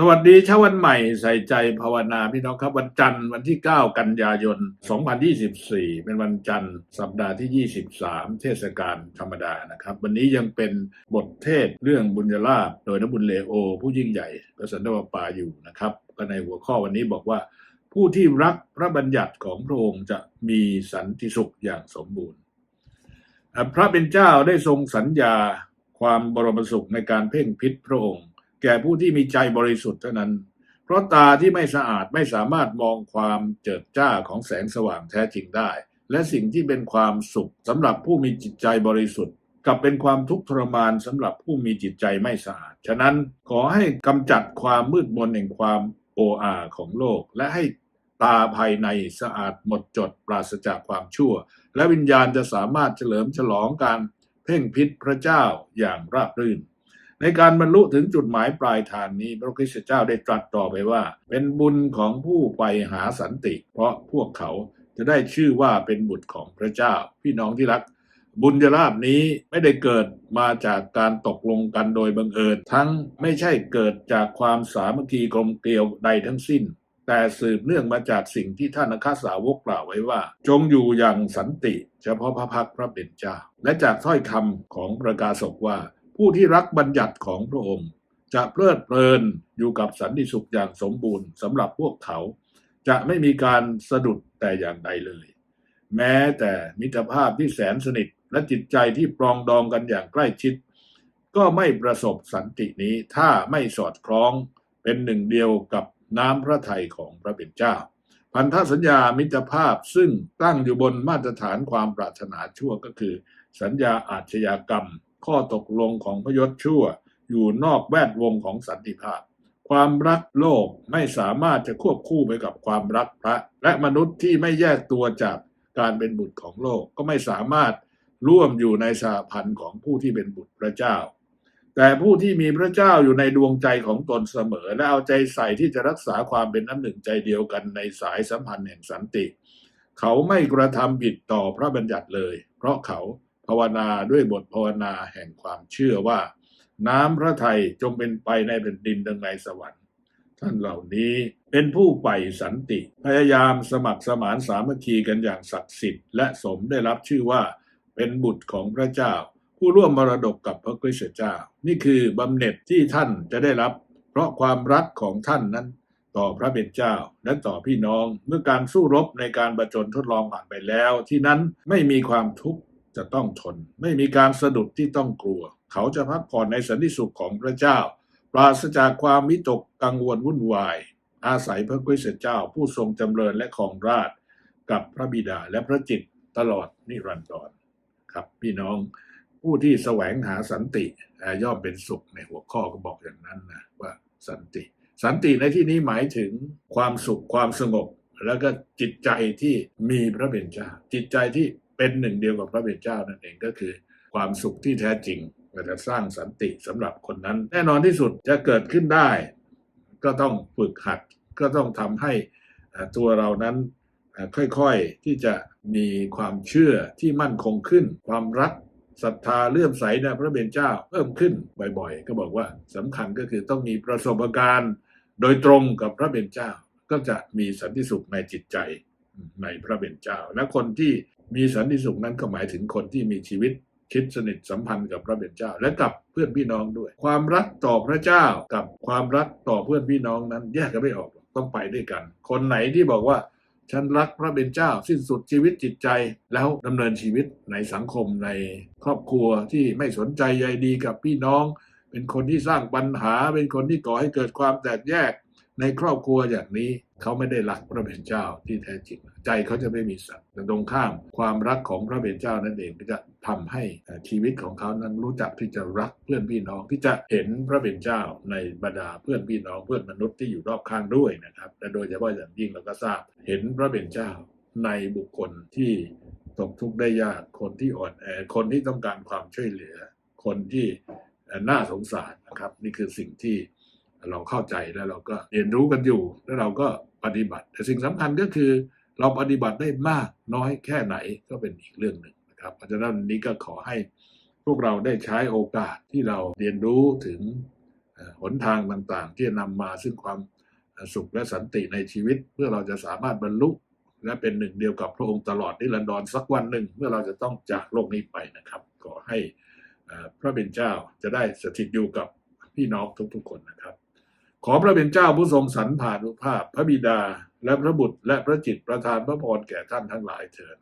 สวัสดีเช้าวันใหม่ใส่ใจภาวนาพี่น้องครับ วันจันทร์วันที่ 9 กันยายน 2024 เป็นวันจันทร์สัปดาห์ที่ 23 เทศกาลธรรมดานะครับ วันนี้ยังเป็นบทเทศเรื่องบุญญาลาภโดยนบุญเลโอ ผู้ยิ่งใหญ่พระสันตะวปาอยู่นะครับ ก็ในหัวข้อวันนี้บอกว่า ผู้ที่รักพระบัญญัติของพระองค์จะมีสันติสุขอย่างสมบูรณ์พระเป็นเจ้าได้ทรงสัญญาความบรมสุขในการเพ่งพิษพระองค์ แก่ผู้ที่มีใจบริสุทธิ์เท่านั้น เพราะตาที่ไม่สะอาดไม่สามารถมองความเจิดจ้าของแสงสว่างแท้จริงได้ และสิ่งที่เป็นความสุขสำหรับผู้มีจิตใจบริสุทธิ์กับเป็นความทุกข์ทรมานสำหรับผู้มีจิตใจไม่สะอาด ฉะนั้นขอให้กำจัดความมืดมนแห่งความโออาของโลก และให้ตาภายในสะอาดหมดจดปราศจากความชั่ว และวิญญาณจะสามารถเฉลิมฉลองการเพ่งพิษพระเจ้าอย่างราบรื่น ในการบรรลุถึงจุดหมายปลายทางนี้ พระคริสตเจ้าได้ตรัสต่อไปว่า เป็นบุญของผู้ไปหาสันติ เพราะพวกเขาจะได้ชื่อว่าเป็นบุตรของพระเจ้า พี่น้องที่รัก บุญญาลาภนี้ไม่ได้เกิดมาจากการตกลงกันโดยบังเอิญทั้งไม่ใช่เกิดจากความสามัคคีกลมเกลียวใดทั้งสิ้น แต่สืบเนื่องมาจากสิ่งที่ท่านอัครสาวกกล่าวไว้ว่า จงอยู่อย่างสันติ เฉพาะพระพักพระเป็นเจ้าและจากถ้อยคำของประกาศกว่า ผู้ที่รักบัญญัติของพระองค์ จะเพลิดเพลินอยู่กับสันติสุขอย่างสมบูรณ์สำหรับพวกเขา จะไม่มีการสะดุดแต่อย่างใดเลย แม้แต่มิตรภาพที่แสนสนิทและจิตใจที่ปรองดองกันอย่างใกล้ชิด ก็ไม่ประสบสันตินี้ถ้าไม่สอดคล้องเป็นหนึ่งเดียวกับน้ำพระทัยของพระเป็นเจ้า พันธสัญญามิตรภาพซึ่งตั้งอยู่บนมาตรฐานความปรารถนาชั่วก็คือ สัญญาอาชญากรรม ข้อตกลงของพยศชั่ว อยู่นอกแวดวงของสันติภาพ ความรักโลกไม่สามารถจะควบคู่ไปกับความรักพระ และมนุษย์ที่ไม่แยกตัวจากการเป็นบุตรของโลกก็ไม่สามารถร่วมอยู่ในสหพันธ์ของผู้ที่เป็นบุตรพระเจ้า แต่ผู้ที่มีพระเจ้าอยู่ในดวงใจของตนเสมอ และเอาใจใส่ที่จะรักษาความเป็นน้ำหนึ่งใจเดียวกันในสายสัมพันธ์แห่งสันติ เขาไม่กระทำผิดต่อพระบัญญัติเลย เพราะเขา ภาวนาด้วยบทภาวนาแห่งความเชื่อว่า น้ำพระทัยจงเป็นไปในแผ่นดินดังในสวรรค์ ท่านเหล่านี้เป็นผู้ไปสันติ พยายามสมัครสมานสามัคคีกันอย่างศักดิ์สิทธิ์และสมได้รับชื่อว่าเป็นบุตรของพระเจ้า ผู้ร่วมมรดกกับพระคริสตเจ้า นี่คือบำเหน็จที่ท่านจะได้รับ เพราะความรักของท่านนั้น ต่อพระเป็นเจ้าและต่อพี่น้องเมื่อการสู้รบในการประจนทดลองผ่านไปแล้ว ที่นั้นไม่มีความทุกข์ จะต้องทน ไม่มีการสะดุดที่ต้องกลัว เขาจะพักผ่อนในสันติสุขของพระเจ้า ปราศจากความวิตกกังวลวุ่นวาย อาศัยพระคริสตเจ้า ผู้ทรงจำเริญและของราชกับพระบิดาและพระจิตตลอดนิรันดรครับ พี่น้องผู้ที่แสวงหาสันติอ่ย่อมเป็นสุขในหัวข้อก็บอกอย่างนั้นนะว่าสันติ สันติในที่นี้หมายถึงความสุขความสงบ แล้วก็จิตใจที่มีพระเป็นเจ้าจิตใจที่ เป็นหนึ่งเดียวกับพระเป็นเจ้านั่นเองก็คือ ความสุขที่แท้จริงเราจะสร้างสันติสำหรับคนนั้น แน่นอนที่สุดจะเกิดขึ้นได้ ก็ต้องฝึกหัดก็ต้องทำให้ตัวเรานั้นค่อยๆที่จะมีความเชื่อที่มั่นคงขึ้น ความรักศรัทธาเลื่อมใสในพระเบญเจ้าเพิ่มขึ้นบ่อยๆ ก็บอกว่าสำคัญก็คือต้องมีประสบการณ์ โดยตรงกับพระเบญเจ้าก็จะมีสันติสุขในจิตใจ ในพระเบญเจ้า และคนที่มีสันติสุขนั้นก็หมายถึงคนที่มีชีวิตคิดสนิทสัมพันธ์กับพระเป็นเจ้า และกับเพื่อนพี่น้องด้วย ความรักต่อพระเจ้ากับความรักต่อเพื่อนพี่น้องนั้น แยกกันไม่ออกต้องไปด้วยกัน คนไหนที่บอกว่าฉันรักพระเป็นเจ้า สิ้นสุดชีวิตจิตใจ แล้วดำเนินชีวิตในสังคมในครอบครัวที่ไม่สนใจใยดีกับพี่น้อง เป็นคนที่สร้างปัญหา เป็นคนที่ก่อให้เกิดความแตกแยกในครอบครัวอย่างนี้ เขาไม่ได้รักพระเป็นเจ้าที่แท้จริง ใจเขาจะไม่มีสัตว์ตรงข้าม ความรักของพระเป็นเจ้านั่นเองก็จะทำให้ชีวิตของเขานั้นรู้จักที่จะรักเพื่อนพี่น้องที่จะเห็นพระเป็นเจ้าในบรรดาเพื่อนพี่น้องเพื่อนมนุษย์ที่อยู่รอบข้างด้วยนะครับและโดยเฉพาะอย่างยิ่งเราก็ทราบ เห็นพระเป็นเจ้าในบุคคลที่ตกทุกข์ได้ยากคนที่อ่อนแอคนที่ต้องการความช่วยเหลือ คนที่น่าสงสารนะครับ นี่คือสิ่งที่เราเข้าใจแล้วเราก็เรียนรู้กันอยู่ แล้วเราก็ปฏิบัติ แต่สิ่งสำคัญก็คือ เราปฏิบัติได้มากน้อยแค่ไหนก็เป็นอีกเรื่องหนึ่งนะครับเพราะฉะนั้นนี้ก็ขอให้พวกเราได้ใช้โอกาสที่เราเรียนรู้ถึงหนทางต่างๆ ที่จะนำมาซึ่งความสุขและสันติในชีวิต เพื่อเราจะสามารถบรรลุและเป็นหนึ่งเดียวกับพระองค์ตลอดนิรันดรสักวันหนึ่งเมื่อเราจะต้องจากโลกนี้ไปนะครับขอให้พระเป็นเจ้าจะได้สถิตอยู่กับพี่น้องทุกๆคนนะครับ ขอพระเป็นเจ้าผู้ทรงสรรผ่านุภาพพระบิดา และพระบุตรและพระจิตประทานพระพรแก่ท่านทั้งหลายเถิด